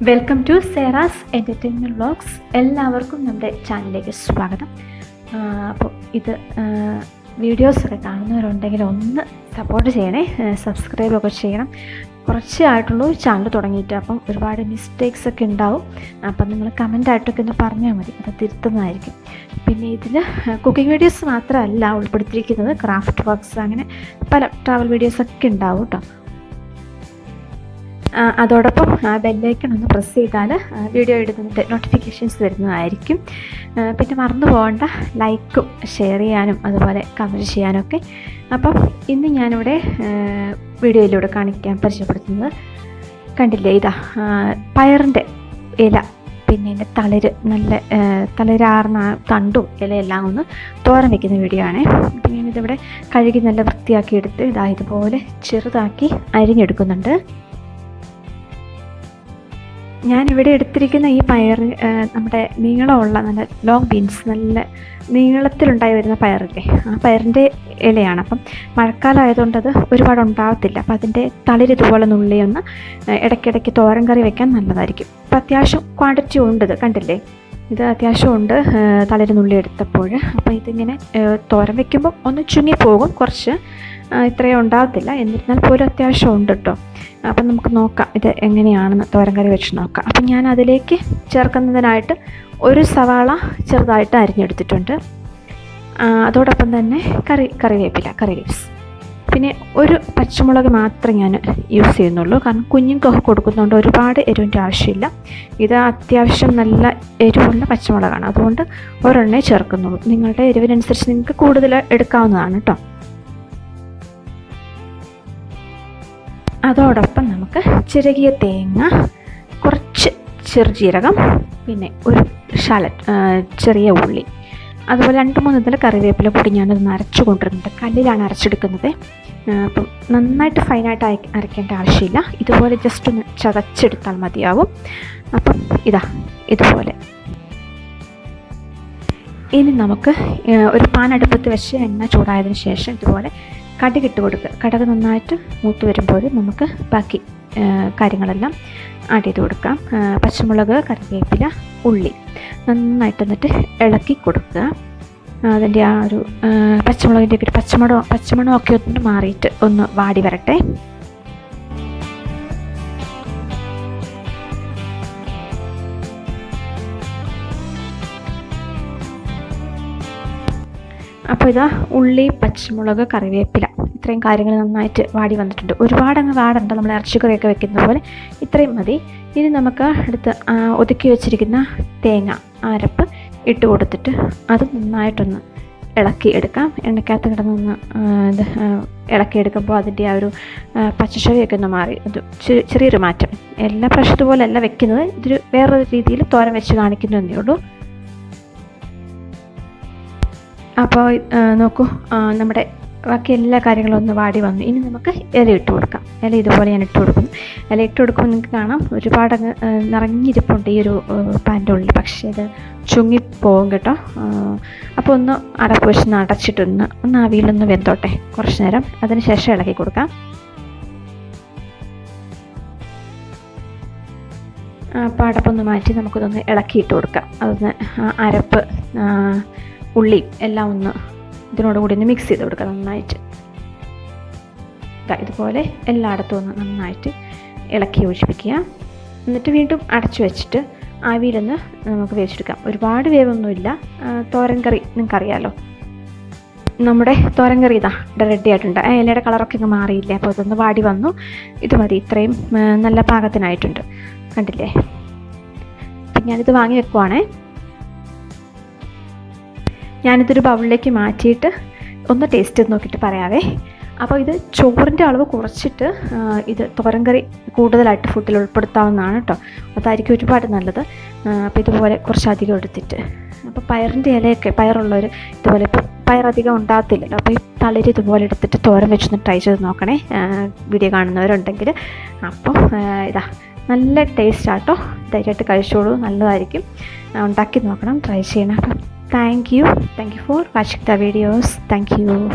Welcome to Seras entertainment vlogs എല്ലാവർക്കും നമ്മുടെ ചാനലിലേക്ക് സ്വാഗതം. അപ്പോൾ ഇത് വീഡിയോസൊക്കെ കാണുന്നവരുണ്ടെങ്കിൽ ഒന്ന് സപ്പോർട്ട് ചെയ്യണേ. സബ്സ്ക്രൈബ് ഒക്കെ ചെയ്യണം. കുറച്ചേ ആയിട്ടുള്ളൂ ചാനൽ തുടങ്ങിയിട്ട്. അപ്പം ഒരുപാട് മിസ്റ്റേക്സ് ഒക്കെ ഉണ്ടാവും. അപ്പം നിങ്ങൾ കമന്റായിട്ടൊക്കെ ഒന്ന് പറഞ്ഞാൽ മതി. അത് തിരുത്തുന്നതായിരിക്കും. പിന്നെ ഇതിൽ കുക്കിംഗ് വീഡിയോസ് മാത്രമല്ല ഉൾപ്പെടുത്തിയിരിക്കുന്നത്. ക്രാഫ്റ്റ് വർക്ക്സ് അങ്ങനെ പല ട്രാവൽ വീഡിയോസൊക്കെ ഉണ്ടാവും കേട്ടോ അതോടൊപ്പം ബെല്ലൈക്കൺ ഒന്ന് പ്രസ് ചെയ്താൽ വീഡിയോ ഇടുന്നതിന്റെ നോട്ടിഫിക്കേഷൻസ് വരുന്നതായിരിക്കും. പിന്നെ മറന്നു പോകേണ്ട ലൈക്കും ഷെയർ ചെയ്യാനും അതുപോലെ കമന്റ് ചെയ്യാനൊക്കെ അപ്പം ഇന്ന് ഞാനിവിടെ വീഡിയോയിലൂടെ കാണിക്കാൻ പരിചയപ്പെടുത്തുന്നത് കണ്ടില്ലേ? ഇതാ പയറിന്റെ ഇല പിന്നെ എന്റെ തളിര് നല്ല തളിരാർന്ന തണ്ടും ഇലയെല്ലാം ഒന്ന് തോരൻ വയ്ക്കുന്ന വീഡിയോ ആണ്. ഞാനിതിവിടെ കഴുകി നല്ല വൃത്തിയാക്കി എടുത്ത് ഇതാ ഇതുപോലെ ചെറുതാക്കി അരിഞ്ഞെടുക്കുന്നുണ്ട്. ഞാനിവിടെ എടുത്തിരിക്കുന്ന ഈ പയർ നമ്മുടെ നീളമുള്ള നല്ല ലോങ് ബീൻസ് നല്ല നീളത്തിലുണ്ടായി വരുന്ന പയറില്ലേ? ആ പയറിന്റെ ഇലയാണ്. അപ്പം മഴക്കാലമായതുകൊണ്ട് അത് ഒരുപാട് ഉണ്ടാവത്തില്ല അപ്പം അതിന്റെ തളിര് ഇതുപോലെ നുള്ളിയൊന്ന് ഇടയ്ക്കിടയ്ക്ക് തോരൻ കറി വെക്കാൻ നല്ലതായിരിക്കും. അപ്പം അത്യാവശ്യം ക്വാണ്ടിറ്റി ഉണ്ട് ഇത് കണ്ടില്ലേ? ഇത് അത്യാവശ്യം ഉണ്ട് ആ, തളിര് നുള്ളി എടുത്തപ്പോൾ. അപ്പോൾ ഇതിങ്ങനെ തോരൻ വെക്കുമ്പോൾ ഒന്ന് ചുങ്ങിപ്പോകും കുറച്ച്. ഇത്രയും ഉണ്ടാകത്തില്ല. എന്നിരുന്നാൽ പോലും അത്യാവശ്യം ഉണ്ട് കേട്ടോ അപ്പം നമുക്ക് നോക്കാം ഇത് എങ്ങനെയാണെന്ന് തോരൻ കറി വെച്ച് നോക്കാം. അപ്പം ഞാൻ അതിലേക്ക് ചേർക്കുന്നതിനായിട്ട് ഒരു സവാള ചെറുതായിട്ട് അരിഞ്ഞെടുത്തിട്ടുണ്ട്. അതോടൊപ്പം തന്നെ കറി കറിവേപ്പില കറി ലീവ്സ് പിന്നെ ഒരു പച്ചമുളക് മാത്രം ഞാൻ യൂസ് ചെയ്യുന്നുള്ളൂ. കാരണം കുഞ്ഞുങ്ങൾക്ക് കൊടുക്കുന്നതുകൊണ്ട് ഒരുപാട് എരിവിന്റെ ആവശ്യമില്ല. ഇത് അത്യാവശ്യം നല്ല എരിവുള്ള പച്ചമുളകാണ്. അതുകൊണ്ട് ഒരെണ്ണേ ചേർക്കുന്നുള്ളൂ. നിങ്ങളുടെ എരിവിനനുസരിച്ച് നിങ്ങൾക്ക് കൂടുതൽ എടുക്കാവുന്നതാണ് കേട്ടോ അതോടൊപ്പം നമുക്ക് ചിരകിയ തേങ്ങ കുറച്ച് ചെറുജീരകം പിന്നെ ഒരു ഷാലറ്റ് ചെറിയ ഉള്ളി. അതുപോലെ രണ്ട് മൂന്ന് ഇതിൽ കറിവേപ്പില പൊടി ഞാനത് അരച്ചു കൊണ്ടിരുന്നുണ്ട് കല്ലിലാണ് അരച്ചെടുക്കുന്നത്. അപ്പം നന്നായിട്ട് ഫൈനായിട്ട് അരയ്ക്കേണ്ട ആവശ്യമില്ല. ഇതുപോലെ ജസ്റ്റ് ഒന്ന് ചതച്ചെടുത്താൽ മതിയാവും. അപ്പം ഇതാ ഇതുപോലെ. ഇനി നമുക്ക് ഒരു പാൻ അടുപ്പത്ത് വെച്ച് എണ്ണ ചൂടായതിനു ശേഷം ഇതുപോലെ കടുകിട്ട് കൊടുക്കുക കടുക് നന്നായിട്ട് മൂത്ത് വരുമ്പോൾ നമുക്ക് ബാക്കി കാര്യങ്ങളെല്ലാം ആഡ് ചെയ്ത് കൊടുക്കാം. പച്ചമുളക് കറിവേപ്പില ഉള്ളി നന്നായിട്ട് എന്നിട്ട് ഇളക്കി കൊടുക്കുക. അതിന്റെ ആ ഒരു പച്ചമുളകിന്റെ ഒക്കെ പച്ചമണം പച്ചമണമൊക്കെ ഒന്ന് മാറിയിട്ട് ഒന്ന് വാടി വരട്ടെ. അപ്പോൾ ഇതാ ഉള്ളി പച്ചമുളക് കറിവേപ്പില ഇത്രയും കാര്യങ്ങൾ നന്നായിട്ട് വാടി വന്നിട്ടുണ്ട്. ഒരുപാട് അങ്ങ് വാടണ്ട നമ്മൾ ഇറച്ചിക്കറിയൊക്കെ വെക്കുന്ന പോലെ. ഇത്രയും മതി. ഇനി നമുക്ക് അടുത്ത് ഒതുക്കി വെച്ചിരിക്കുന്ന തേങ്ങ അരപ്പ് ഇട്ട് കൊടുത്തിട്ട് അത് നന്നായിട്ടൊന്ന് ഇളക്കി എടുക്കാം. എണ്ണയ്ക്കകത്ത് കിടന്നൊന്ന് ഇത് ഇളക്കിയെടുക്കുമ്പോൾ അതിന്റെ ആ ഒരു പച്ചച്ചവിയൊക്കെ ഒന്ന് മാറി. ചെ- ചെറിയൊരു മാറ്റം. എല്ലാ പ്രാവശ്യം ഇതുപോലെയല്ല വെക്കുന്നത്. ഇതൊരു വേറൊരു രീതിയിൽ തോരൻ വെച്ച് കാണിക്കുന്നു എന്നേ ഉള്ളൂ. അപ്പോൾ നോക്കൂ. നമ്മുടെ ബാക്കി എല്ലാ കാര്യങ്ങളും ഒന്ന് വാടി വന്നു. ഇനി നമുക്ക് ഇല ഇട്ട് കൊടുക്കാം. ഇല ഇതുപോലെ ഞാൻ ഇട്ട് കൊടുക്കുന്നു. ഇല ഇട്ട് കൊടുക്കുമ്പോൾ നിങ്ങൾക്ക് കാണാം ഒരുപാട് അങ്ങ് നിറഞ്ഞിരിപ്പുണ്ട് ഈ ഒരു പാന്റെ ഉള്ളിൽ. പക്ഷേ ഇത് ചുങ്ങിപ്പോകും കേട്ടോ. അപ്പോൾ ഒന്ന് അടപ്പ് വെച്ച് ഒന്ന് അടച്ചിട്ടൊന്ന് ഒന്ന് ആവിയിലൊന്ന് വെന്തോട്ടെ. കുറച്ച് നേരം അതിന് ശേഷം ഇളക്കി കൊടുക്കാം. അപ്പോൾ അടപ്പൊന്ന് മാറ്റി നമുക്കിതൊന്ന് ഇളക്കിയിട്ട് കൊടുക്കാം. അതൊന്ന് അരപ്പ് ഉള്ളി ഉള്ളിയും എല്ലാം ഒന്ന് ഇതിനോട് കൂടി ഒന്ന് മിക്സ് ചെയ്ത് കൊടുക്കുക നന്നായിട്ട്. ഇതുപോലെ എല്ലായിടത്തും ഒന്ന് നന്നായിട്ട് ഇളക്കി യോജിപ്പിക്കുക. എന്നിട്ട് വീണ്ടും അടച്ചു വെച്ചിട്ട് ആവിയിലൊന്ന് നമുക്ക് വേവിച്ചെടുക്കാം. ഒരുപാട് വേവൊന്നുമില്ല. തോരൻ കറി നിങ്ങൾക്കറിയാലോ. നമ്മുടെ തോരൻ കറി ഇതാ ഇവിടെ റെഡി ആയിട്ടുണ്ട്. ഇലയുടെ കളറൊക്കെ ഇങ്ങ് മാറിയില്ലേ? അപ്പോൾ ഇതൊന്ന് വാടി വന്നു. ഇത് മതി ഇത്രയും നല്ല പാകത്തിനായിട്ടുണ്ട്. കണ്ടില്ലേ? അപ്പം ഞാനിത് വാങ്ങി വെക്കുവാണേ. ഞാനിതൊരു ബൗളിലേക്ക് മാറ്റിയിട്ട് ഒന്ന് ടേസ്റ്റ് ചെയ്ത് നോക്കിയിട്ട് പറയാവേ. അപ്പോൾ ഇത് ചോറിന്റെ അളവ് കുറച്ചിട്ട് ഇത് തോരൻ കറി കൂടുതലായിട്ട് ഫുഡിൽ ഉൾപ്പെടുത്താവുന്നതാണ് കേട്ടോ അതായിരിക്കും ഒരുപാട് നല്ലത്. അപ്പോൾ ഇതുപോലെ കുറച്ചധികം എടുത്തിട്ട്. അപ്പോൾ പയറിന്റെ ഇലയൊക്കെ പയറുള്ളവർ ഇതുപോലെ ഇപ്പോൾ പയറധികം ഉണ്ടാകത്തില്ലല്ലോ. അപ്പോൾ ഈ തളിര് ഇതുപോലെ എടുത്തിട്ട് തോരൻ വെച്ചൊന്ന് ട്രൈ ചെയ്ത് നോക്കണേ. വീഡിയോ കാണുന്നവരുണ്ടെങ്കിൽ. അപ്പോൾ ഇതാ നല്ല ടേസ്റ്റ് ആട്ടോ ധൈര്യമായിട്ട് കഴിച്ചോളൂ. നല്ലതായിരിക്കും. ഉണ്ടാക്കി നോക്കണം. ട്രൈ ചെയ്യണം. അപ്പം Thank you. Thank you for watching the videos. Thank you.